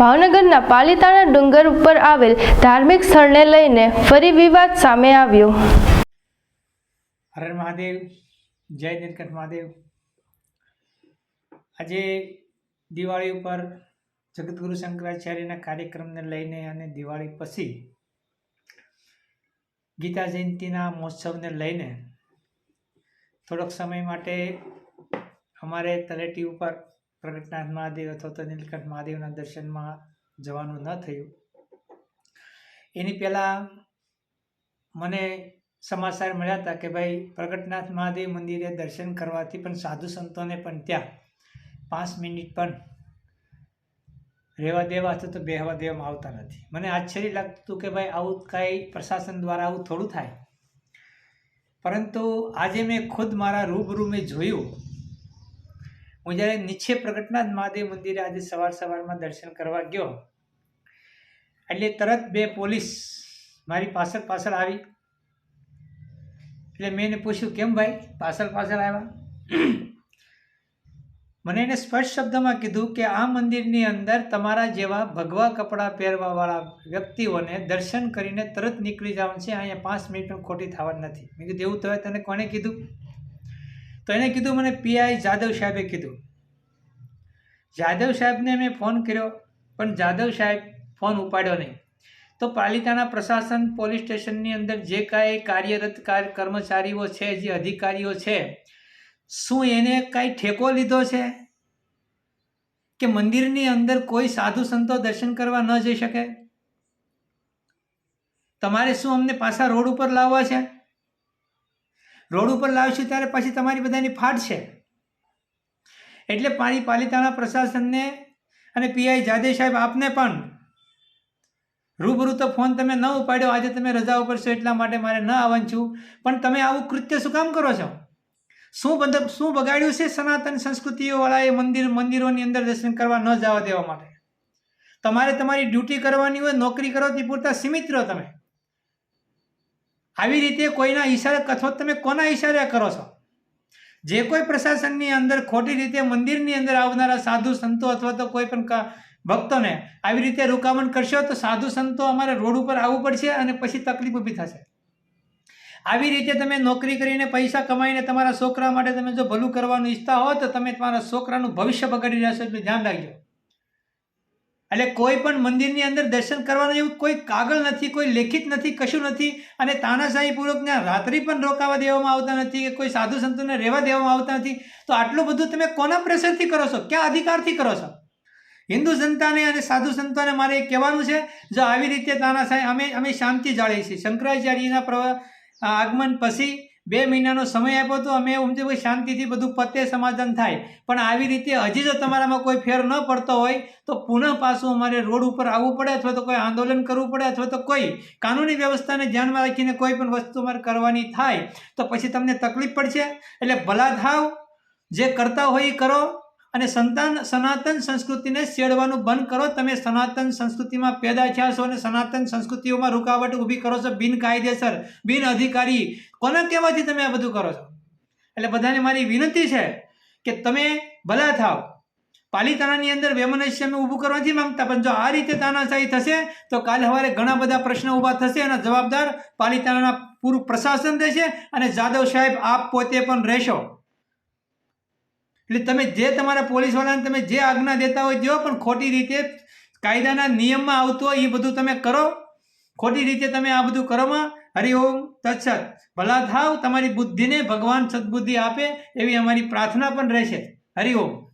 ભાવનગરના પાલિતાણા ડુંગર ઉપર આવેલ ધાર્મિક સ્થળને લઈને ફરી વિવાદ સામે આવ્યો. હર હર મહાદેવ, જય નીલકંઠ મહાદેવ. આજે દિવાળી ઉપર જગતગુરુ શંકરાચાર્યના કાર્યક્રમને લઈને અને દિવાળી પછી ગીતા જયંતિના મહોત્સવને લઈને થોડોક સમય માટે અમારે તલેટી ઉપર પ્રગટનાથ મહાદેવ અથવા તો નીલકંઠ મહાદેવના દર્શનમાં જવાનું ન થયું. એની પહેલાં મને સમાચાર મળ્યા હતા કે ભાઈ, પ્રગટનાથ મહાદેવ મંદિરે દર્શન કરવાથી પણ સાધુ સંતોને પણ ત્યાં પાંચ મિનિટ પણ રહેવા દેવા અથવા તો બેહવા દેવામાં આવતા નથી. મને આશ્ચર્ય લાગતું કે ભાઈ, આવું કાંઈ પ્રશાસન દ્વારા આવું થોડું થાય. પરંતુ આજે મેં ખુદ મારા રૂબરૂ મેં જોયું હું જ્યારે નીચે પ્રગટનાથ મહાદેવ મંદિરે આજે સવાર સવારમાં દર્શન કરવા ગયો, એટલે તરત બે પોલીસ મારી પાછળ પાછળ આવી. એટલે મેં એને પૂછ્યું, કેમ ભાઈ? પાછળ પાછળ આવ્યા? મને એને સ્પષ્ટ શબ્દમાં કીધું કે આ મંદિરની અંદર તમારા જેવા ભગવા કપડાં પહેરવાવાળા વ્યક્તિઓને દર્શન કરીને તરત નીકળી જવાનું છે. અહીંયા પાંચ મિનિટ પણ ખોટી થવાની નથી. મેં કીધું, એવું તો તને કોણે કીધું? તો એણે કીધું, મને પીઆઈ જાદવ સાહેબે કીધું. જાદવ સાહેબને મેં ફોન કર્યો, પણ જાદવ સાહેબ ફોન ઉપાડ્યો નહીં. તો પાલિકાના પ્રશાસન પોલીસ સ્ટેશનની અંદર જે કાંઈ કાર્યરત કાર કર્મચારીઓ છે, જે અધિકારીઓ છે, શું એને કાંઈ ઠેકો લીધો છે? કે મંદિરની અંદર કોઈ સાધુ સંતો દર્શન કરવા ન જઈ શકે? તમારે શું અમને પાછા રોડ ઉપર લાવવા છે? રોડ ઉપર લાવશું ત્યારે પછી તમારી બધાની ફાટ છે. એટલે પાણી પાલિતાણા પ્રશાસનને અને પીઆઈ જાદે સાહેબ આપને પણ રૂબરૂ તો ફોન તમે ન ઉપાડ્યો. આજે તમે રજા ઉપર છો એટલા માટે મારે ન આવવાનું છું. પણ તમે આવું કૃત્ય શું કામ કરો છો? શું બધા, શું બગાડ્યું છે સનાતન સંસ્કૃતિઓવાળા એ મંદિર, મંદિરોની અંદર દર્શન કરવા ન જવા દેવા માટે? તમારે તમારી ડ્યુટી કરવાની હોય, નોકરી કરો પૂરતા સીમિત રહો તમે. આવી રીતે કોઈના ઈશારે અથવા તમે કોના ઈશારે કરો છો? જે કોઈ પ્રશાસનની અંદર, ખોટી રીતે મંદિરની અંદર આવનારા સાધુ સંતો અથવા તો કોઈ પણ ભક્તોને આવી રીતે રોકામણ કરશો તો સાધુ સંતો અમારે રોડ ઉપર આવવું પડશે અને પછી તકલીફ ઊભી થશે. આવી રીતે તમે નોકરી કરીને પૈસા કમાઈને તમારા છોકરા માટે તમે જો ભલું કરવાનું ઈચ્છતા હો તો તમે તમારા છોકરાનું ભવિષ્ય બગાડી રહ્યા છો એટલે ધ્યાન રાખજો. એટલે કોઈ પણ મંદિરની અંદર દર્શન કરવાનું એવું કોઈ કાગળ નથી, કોઈ લેખિત નથી, કશું નથી અને તાનાશાહી પૂર્વકને રાત્રિ પણ રોકાવા દેવામાં આવતા નથી કે કોઈ સાધુ સંતોને રહેવા દેવામાં આવતા નથી. તો આટલું બધું તમે કોના પ્રેશરથી કરો છો? ક્યાં અધિકારથી કરો છો? હિન્દુ જનતાને અને સાધુ સંતોને મારે એ કહેવાનું છે, જો આવી રીતે તાનાશાહી અમે અમે શાંતિ જાળીએ છીએ. શંકરાચાર્યના આગમન પછી બે મહિનાનો સમય આપ્યો હતો અમે છે ભાઈ શાંતિથી બધું પતે, સમાધાન થાય. પણ આવી રીતે હજી જો તમારામાં કોઈ ફેર ન પડતો હોય, તો પુનઃ પાછું અમારે રોડ ઉપર આવવું પડે અથવા તો કોઈ આંદોલન કરવું પડે અથવા તો કોઈ કાનૂની વ્યવસ્થાને ધ્યાનમાં રાખીને કોઈ પણ વસ્તુ અમારે કરવાની થાય, તો પછી તમને તકલીફ પડશે? એટલે ભલા થાવ, જે કરતા હોય એ કરો. અને સંતાન, સનાતન સંસ્કૃતિને છેડવાનું બંધ કરો. તમે સનાતન સંસ્કૃતિમાં પેદા થયા છો અને સનાતન સંસ્કૃતિઓમાં રૂકાવટ ઊભી કરો છો. બિનકાયદેસર બિન અધિકારી. કોના કહેવાથી તમે આ બધું કરો છો? એટલે બધાને મારી વિનંતી છે કે તમે ભલા થાવ. પાલિતાણાની અંદર વેમનસ્યમે ઊભું કરવા નથી માંગતા, પણ જો આ રીતે તાનાશાહી થશે, તો કાલે સવારે ઘણા બધા પ્રશ્નો ઊભા થશે અને જવાબદાર પાલિતાણાના પૂરું પ્રશાસન રહેશે અને જાદવ સાહેબ આપ પોતે પણ રહેશો. એટલે તમે જે તમારા પોલીસવાળાને તમે જે આજ્ઞા દેતા હોય જો પણ ખોટી રીતે કાયદાના નિયમમાં આવતું હોય એ બધું તમે કરો. ખોટી રીતે તમે આ બધું કરોમાં. હરિઓમ તત્સત. ભલા થાવ, તમારી બુદ્ધિને ભગવાન સદબુદ્ધિ આપે એવી અમારી પ્રાર્થના પણ રહેશે. હરિઓમ